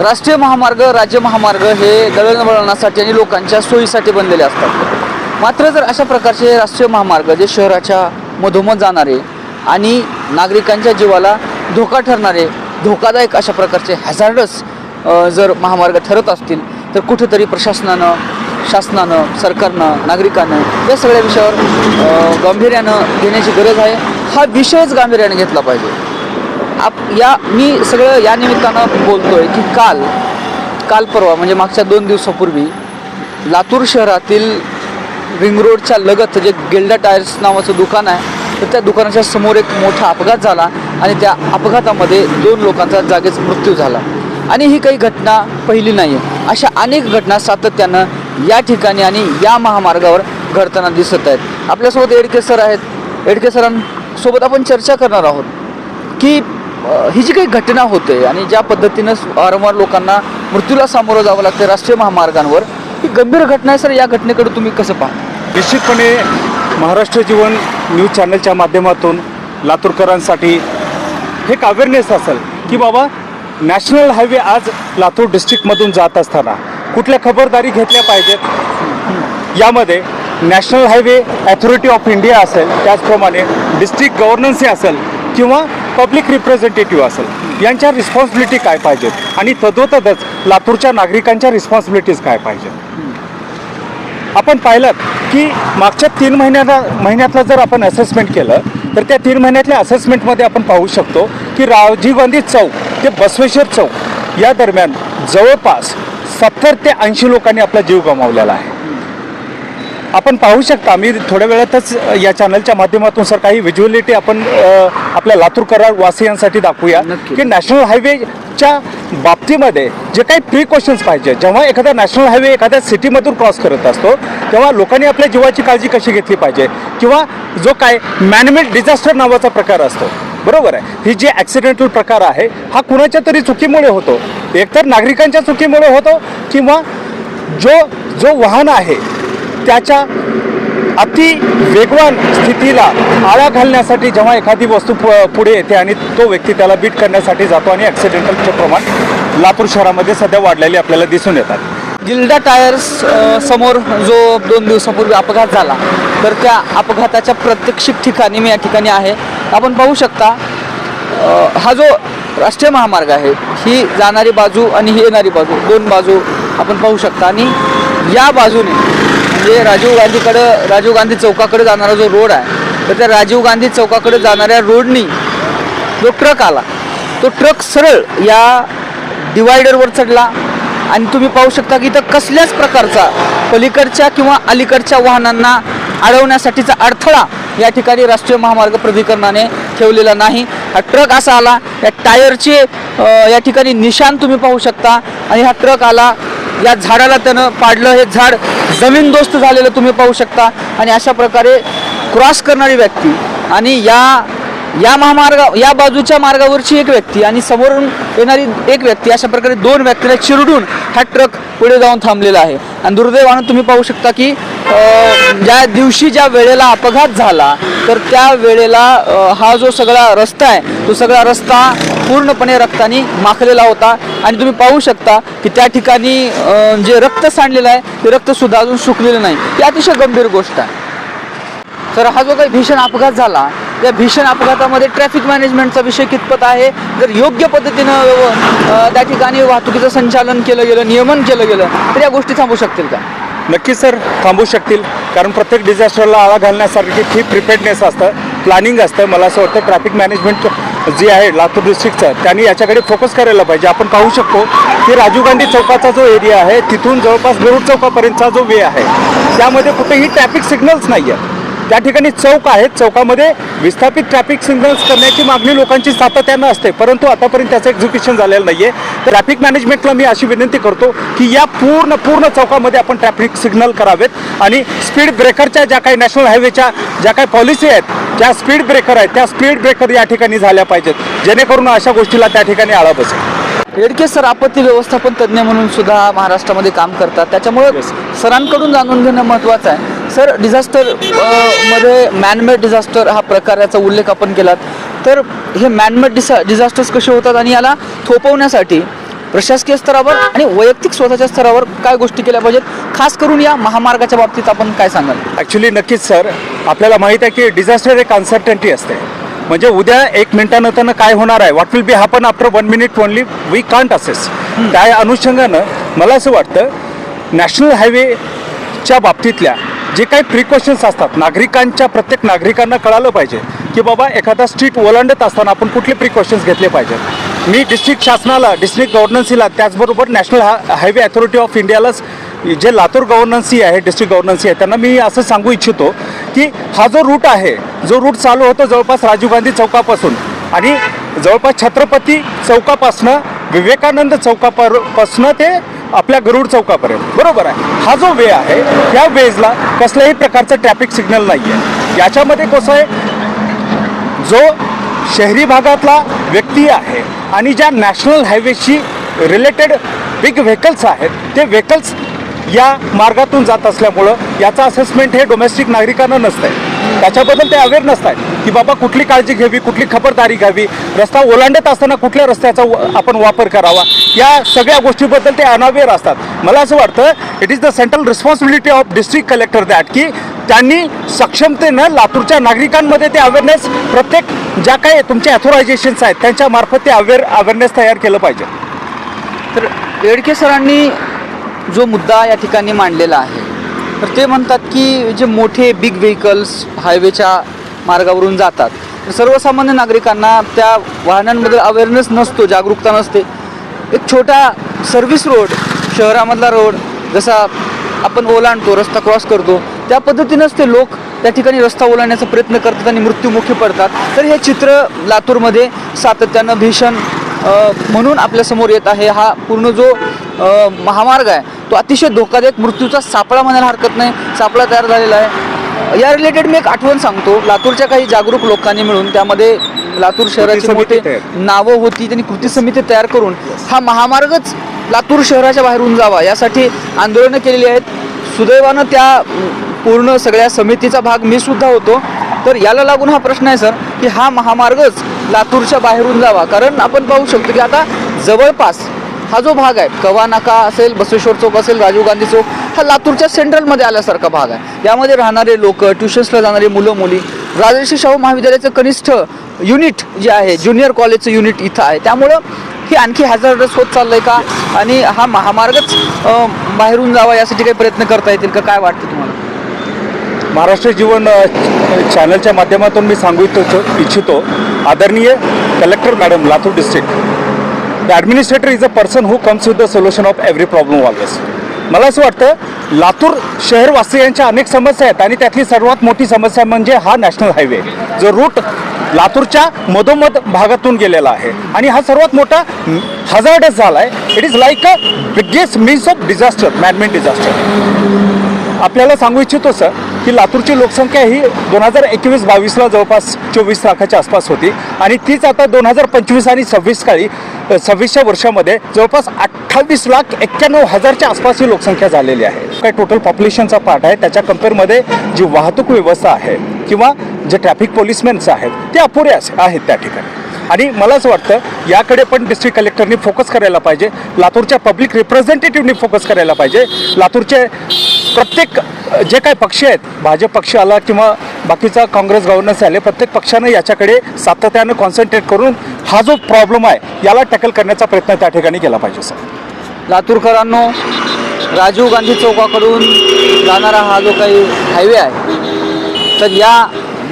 राष्ट्रीय महामार्ग राज्य महामार्ग हे दळणवळणासाठी आणि लोकांच्या सोयीसाठी बनलेले असतात. मात्र जर अशा प्रकारचे राष्ट्रीय महामार्ग जे शहराच्या मधोमध जाणारे आणि नागरिकांच्या जीवाला धोका ठरणारे धोकादायक अशा प्रकारचे हॅझार्डस जर महामार्ग ठरत असतील तर कुठेतरी प्रशासनानं शासनानं सरकारनं नागरिकांनं या सगळ्या विषयावर गांभीर्यानं घेण्याची गरज आहे. हा विषयच गांभीर्यानं घेतला पाहिजे. आप या मी सगळं या निमित्तानं बोलतोय की काल काल परवा म्हणजे मागच्या दोन दिवसापूर्वी लातूर शहरातील रिंग रोडच्या लगत जे गेल्डा टायर्स नावाचं दुकान आहे तर त्या दुकानाच्या समोर एक मोठा अपघात झाला आणि त्या अपघातामध्ये दोन लोकांचा जागेच मृत्यू झाला. आणि ही काही घटना पहिली नाही आहे अशा अनेक घटना सातत्यानं या ठिकाणी आणि या महामार्गावर घडताना दिसत आहेत. आपल्यासोबत एडके सर आहेत. एडके सरांसोबत आपण चर्चा करणार आहोत की ही जी काही घटना होते आणि ज्या पद्धतीनं वारंवार लोकांना मृत्यूला सामोरं जावं लागतं राष्ट्रीय महामार्गांवर ही गंभीर घटना आहे सर? या घटनेकडे तुम्ही कसं पाहता? निश्चितपणे महाराष्ट्र जीवन न्यूज चॅनलच्या माध्यमातून लातूरकरांसाठी हे एक अवेअरनेस असेल की बाबा नॅशनल हायवे आज लातूर डिस्ट्रिक्टमधून जात असताना कुठल्या खबरदारी घेतल्या पाहिजेत? यामध्ये national highway authority of India असेल त्याचप्रमाणे डिस्ट्रिक्ट गव्हर्नन्सी असेल किंवा पब्लिक रिप्रेझेंटेटिव्ह असेल. यांच्या रिस्पॉन्सिबिलिटी काय पाहिजेत? आणि तदोतदच लातूरच्या नागरिकांच्या रिस्पॉन्सिबिलिटीज काय पाहिजेत? आपण पाहिलं की मागच्या तीन महिन्याला महिन्यातलं जर आपण असेसमेंट केलं तर त्या तीन महिन्यातल्या असेसमेंटमध्ये आपण पाहू शकतो की राजीव गांधी चौक ते बसवेश्वर चौक या दरम्यान जवळपास सत्तर ते ऐंशी लोकांनी आपला जीव गमावलेला आहे. आपण पाहू शकता मी थोड्या वेळातच या चॅनलच्या माध्यमातून सर काही व्हिज्युअलिटी आपण आपल्या लातूरकरार वासियांसाठी दाखवूया. की नॅशनल हायवेच्या बाबतीमध्ये जे काही प्रिकॉशन्स पाहिजे जेव्हा एखादा नॅशनल हायवे एखाद्या सिटीमधून क्रॉस करत असतो तेव्हा लोकांनी आपल्या जीवाची काळजी कशी घेतली पाहिजे? किंवा जो काय मॅनमेड डिझास्टर नावाचा प्रकार असतो बरोबर आहे? ही जी ॲक्सिडेंटल प्रकार आहे हा कुणाच्या तरी चुकीमुळे होतो? एकतर नागरिकांच्या चुकीमुळे होतो किंवा जो जो वाहन आहे त्याच्या अति वेगवान स्थितीला आळा घालण्यासाठी जेव्हा एखादी वस्तू प- पुढे येते आणि तो व्यक्ती त्याला बीट करण्यासाठी जातो आणि ॲक्सिडेंटलचे प्रमाण लातूर शहरामध्ये सध्या वाढलेले आपल्याला दिसून येतात. गिल्डा टायर्स समोर जो दोन दिवसापूर्वी अपघात झाला तर त्या अपघाताच्या प्रत्यक्षिक ठिकाणी मी या ठिकाणी आहे. आपण पाहू शकता हा जो राष्ट्रीय महामार्ग आहे ही जाणारी बाजू आणि ही येणारी बाजू दोन बाजू आपण पाहू शकता. आणि या बाजूने म्हणजे राजीव गांधीकडं राजीव गांधी चौकाकडे जाणारा जो रोड आहे तर त्या राजीव गांधी चौकाकडे जाणाऱ्या रोडनी जो ट्रक आला तो ट्रक सरळ या डिवायडरवर चढला. आणि तुम्ही पाहू शकता की इथं कसल्याच प्रकारचा पलीकडच्या किंवा अलीकडच्या वाहनांना अडवण्यासाठीचा अडथळा या ठिकाणी राष्ट्रीय महामार्ग प्राधिकरणाने ठेवलेला नाही. हा ट्रक असा आला या टायरचे या ठिकाणी निशाण तुम्ही पाहू शकता. आणि हा ट्रक आला या झाडाला त्यानं पाडलं. हे झाड जमीनदोस्त झालेलं तुम्ही पाहू शकता. आणि अशा प्रकारे क्रॉस करणारी व्यक्ती आणि या या महामार्गा या बाजूच्या मार्गावरची एक व्यक्ती आणि समोरून येणारी एक व्यक्ती अशा प्रकारे दोन व्यक्तीला चिरडून हा ट्रक पुढे जाऊन थांबलेला आहे. आणि दुर्दैवानं तुम्ही पाहू शकता की ज्या दिवशी ज्या वेळेला अपघात झाला तर त्या वेळेला हा जो सगळा रस्ता आहे तो सगळा रस्ता पूर्णपणे रक्ताने माखलेला होता. आणि तुम्ही पाहू शकता की त्या ठिकाणी जे रक्त सांडलेलं आहे ते रक्त सुद्धा अजून सुकलेलं नाही. ही अतिशय गंभीर गोष्ट आहे. तर हा जो काही भीषण अपघात झाला त्या भीषण अपघातामध्ये ट्रॅफिक मॅनेजमेंटचा विषय कितपत आहे? जर योग्य पद्धतीनं त्या ठिकाणी वाहतुकीचं संचालन केलं गेलं नियमन केलं गेलं तर या गोष्टी थांबू शकतील का? नक्कीच सर थांबू शकतील. कारण प्रत्येक डिझास्टरला आळा घालण्यासाठी खूप प्रिपेअरनेस असतं प्लॅनिंग असतं. मला असं वाटतं ट्रॅफिक मॅनेजमेंट जे आहे लातूर डिस्ट्रिक्टचं त्यांनी याच्याकडे फोकस करायला पाहिजे. आपण पाहू शकतो की राजीव गांधी चौकाचा जो एरिया आहे तिथून जवळपास गरुड चौकापर्यंतचा जो वे आहे त्यामध्ये कुठेही ट्रॅफिक सिग्नल्स नाही आहे त्या ठिकाणी चौक आहेत चौकामध्ये विस्थापित ट्रॅफिक सिग्नल्स करण्याची मागणी लोकांची सातत्यानं असते. परंतु आतापर्यंत त्याचं एक्झिक्युशन झालेलं नाही आहे ट्रॅफिक मॅनेजमेंटला मी अशी विनंती करतो की या पूर्ण पूर्ण चौकामध्ये आपण ट्रॅफिक सिग्नल करावेत. आणि स्पीड ब्रेकरच्या ज्या काही नॅशनल हायवेच्या ज्या काही पॉलिसी आहेत ज्या स्पीड ब्रेकर आहेत. त्या स्पीड ब्रेकर या ठिकाणी झाल्या पाहिजेत. जेणेकरून अशा गोष्टीला त्या ठिकाणी आळा बसेल. रेडके सर आपत्ती व्यवस्थापन तज्ज्ञ म्हणून सुद्धा महाराष्ट्रामध्ये काम करतात. त्याच्यामुळे सरांकडून जाणून घेणं महत्त्वाचं आहे. सर डिझास्टरमध्ये मॅनमेड डिझास्टर हा प्रकार याचा उल्लेख आपण केलात. तर हे मॅनमेड डिसा डिझास्टर्स कसे होतात आणि याला थोपवण्यासाठी प्रशासकीय स्तरावर आणि वैयक्तिक स्वतःच्या स्तरावर काय गोष्टी केल्या पाहिजेत? खास करून या महामार्गाच्या बाबतीत आपण काय सांगाल? ॲक्च्युली नक्कीच सर. आपल्याला माहीत आहे की डिझास्टर एक अनसर्टन्टी असते. म्हणजे उद्या एक मिनिटानंतर काय होणार आहे? What will be happen after one minute only we can't assess त्या अनुषंगानं मला असं वाटतं नॅशनल च्या बाबतीतल्या जे काही प्रिकॉशन्स असतात नागरिकांच्या प्रत्येक नागरिकांना कळालं पाहिजे की बाबा एखादा स्ट्रीट ओलांडत असताना आपण कुठले प्रिकॉशन्स घेतले पाहिजेत मी डिस्ट्रिक्ट शासनाला डिस्ट्रिक्ट गव्हर्नन्सीला त्याचबरोबर नॅशनल हा हायवे अथॉरिटी ऑफ इंडियालाच जे लातूर गव्हर्नन्सी आहे डिस्ट्रिक्ट गव्हर्नन्सी आहे त्यांना मी असं सांगू इच्छितो की हा जो रूट आहे जो रूट चालू होतो जवळपास राजीव गांधी चौकापासून आणि जवळपास छत्रपती चौकापासनं विवेकानंद चौकापासून ते आपल्या गरुड चौकापर्यंत. बरोबर आहे. हा जो वे आहे त्या वेजला कसल्याही प्रकारचं ट्रॅफिक सिग्नल नाही आहे याच्यामध्ये कसं आहे जो शहरी भागातला व्यक्ती आहे आणि ज्या नॅशनल हायवेशी रिलेटेड बिग व्हेकल्स आहेत ते व्हेकल्स या मार्गातून जात असल्यामुळं याचं असेसमेंट हे डोमेस्टिक नागरिकांना नसतं आहे त्याच्याबद्दल ते अवेअर नसतात की बाबा कुठली काळजी घ्यावी कुठली खबरदारी घ्यावी रस्ता ओलांडत असताना कुठल्या रस्त्याचा आपण वापर करावा या सगळ्या गोष्टीबद्दल ते अनावेअर असतात. मला असं वाटतं it is the central responsibility of district collector that की त्यांनी सक्षमतेनं लातूरच्या नागरिकांमध्ये ते अवेअरनेस प्रत्येक ज्या काही तुमच्या ॲथोरायझेशन्स आहेत त्यांच्यामार्फत ते अवेअर अवेअरनेस तयार केलं पाहिजे. तर येडके सरांनी जो मुद्दा या ठिकाणी मांडलेला आहे. तर ते म्हणतात की जे मोठे बिग व्हेकल्स हायवेच्या मार्गावरून जातात. तर सर्वसामान्य नागरिकांना त्या वाहनांबद्दल अवेअरनेस नसतो जागरूकता नसते. एक छोटा सर्व्हिस रोड शहरामधला रोड जसा आपण ओलांडतो रस्ता क्रॉस करतो त्या पद्धतीनंच ते लोक त्या ठिकाणी रस्ता ओलांडण्याचा प्रयत्न करतात आणि मृत्युमुखी पडतात. तर हे चित्र लातूरमध्ये सातत्यानं भीषण म्हणून आपल्यासमोर येत आहे. हा पूर्ण जो महामार्ग आहे. तो अतिशय धोकादायक मृत्यूचा सापळा म्हणायला हरकत नाही. सापळा तयार झालेला आहे. या रिलेटेड मी एक आठवण सांगतो. लातूरच्या काही जागरूक लोकांनी मिळून त्यामध्ये लातूर शहराची समिती मोठी. नावं होती. त्यांनी कृती समिती तयार करून हा महामार्गच लातूर शहराच्या बाहेरून जावा यासाठी आंदोलनं केलेली आहेत. सुदैवानं त्या पूर्ण सगळ्या समितीचा भाग मी सुद्धा होतो. तर याला लागून हा प्रश्न आहे सर की हा महामार्गच लातूरच्या बाहेरून जावा. कारण आपण पाहू शकतो की आता जवळपास हा जो भाग आहे कवा नाका असेल बसवेश्वर चौक असेल राजीव गांधी चौक हा लातूरच्या सेंट्रलमध्ये आल्यासारखा भाग आहे. यामध्ये राहणारे लोक ट्युशन्सला जाणारे मुलं मुली राजर्षी शाहू महाविद्यालयाचं कनिष्ठ युनिट जे आहे ज्युनियर कॉलेजचं युनिट इथं आहे. त्यामुळं हे आणखी हॅझार्डस होत चाललं आहे का? आणि हा महामार्गच बाहेरून जावा यासाठी काही प्रयत्न करता येतील का? काय वाटतं तुम्हाला? महाराष्ट्र जीवन चॅनलच्या माध्यमातून मी सांगू इच्छितो इच्छितो. आदरणीय collector madam Latur district. The administrator is a person who comes with the solution of every problem always मला असं वाटतं लातूर शहरवासियांच्या अनेक समस्या आहेत आणि त्यातली सर्वात मोठी समस्या म्हणजे हा नॅशनल हायवे जो रूट लातूरच्या मधोमध भागातून गेलेला आहे. आणि हा सर्वात मोठा हजार्डस झाला आहे. It is like a biggest means of disaster manmade disaster आपल्याला सांगू इच्छितो सर की लातूरची लोकसंख्या ही दोन हजार एकवीस बावीसला जवळपास चोवीस लाखाच्या आसपास होती. आणि तीच आता दोन हजार पंचवीस आणि सव्वीस काळी सव्वीसच्या वर्षामध्ये जवळपास अठ्ठावीस लाख एक्क्याण्णव हजारच्या आसपास ही लोकसंख्या झालेली आहे. काय टोटल पॉप्युलेशनचा पार्ट आहे त्याच्या कम्पेअरमध्ये जी वाहतूक व्यवस्था आहे किंवा जे ट्रॅफिक पोलिसमॅन्स आहेत ते अपुरे असे- आहेत त्या ठिकाणी. आणि मला असं वाटतं याकडे पण डिस्ट्रिक्ट कलेक्टरनी फोकस करायला पाहिजे. लातूरच्या पब्लिक रिप्रेझेंटेटिव्हनी फोकस करायला पाहिजे. लातूरचे प्रत्येक जे काही पक्ष आहेत भाजप पक्ष आला किंवा बाकीचा काँग्रेस गव्हर्नन्स आले प्रत्येक पक्षानं याच्याकडे सातत्यानं कॉन्सन्ट्रेट करून हा जो प्रॉब्लेम आहे याला टॅकल करण्याचा प्रयत्न त्या ठिकाणी केला पाहिजे सर लातूरकरांनो राजीव गांधी चौकाकडून जाणारा हा जो काही हायवे आहे तर या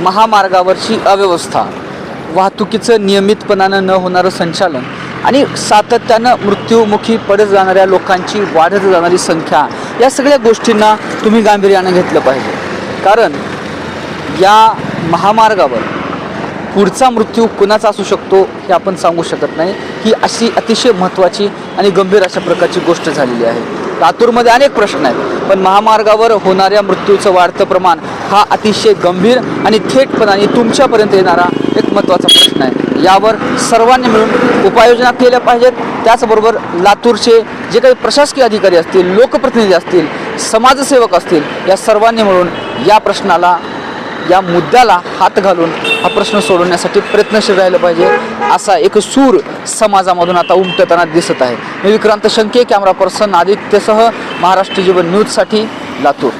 महामार्गावरची अव्यवस्था वाहतुकीचं नियमितपणानं न होणारं संचालन आणि सातत्यानं मृत्युमुखी पडत जाणाऱ्या लोकांची वाढत जाणारी संख्या या सगळ्या गोष्टींना तुम्ही गांभीर्यानं घेतलं पाहिजे. कारण या महामार्गावर पुढचा मृत्यू कुणाचा असू शकतो हे आपण सांगू शकत नाही. ही अशी अतिशय महत्त्वाची आणि गंभीर अशा प्रकारची गोष्ट झालेली आहे. लातूरमध्ये अनेक प्रश्न आहेत पण महामार्गावर होणाऱ्या मृत्यूचं वाढतं प्रमाण हा अतिशय गंभीर आणि थेटपणाने तुमच्यापर्यंत येणारा एक महत्त्वाचा प्रश्न आहे. यावर सर्वांनी मिळून उपाययोजना केल्या पाहिजेत. त्याचबरोबर लातूरचे जे काही प्रशासकीय अधिकारी असतील लोकप्रतिनिधी असतील समाजसेवक असतील या सर्वांनी मिळून या प्रश्नाला या मुद्द्याला हात घालून हा प्रश्न सोडवण्यासाठी प्रयत्नशील राहिलं पाहिजे असा एक सूर समाजामधून आता उमटताना दिसत आहे. मी विक्रांत शंके कॅमेरा पर्सन आदित्यसह महाराष्ट्र जीवन न्यूजसाठी लातूर.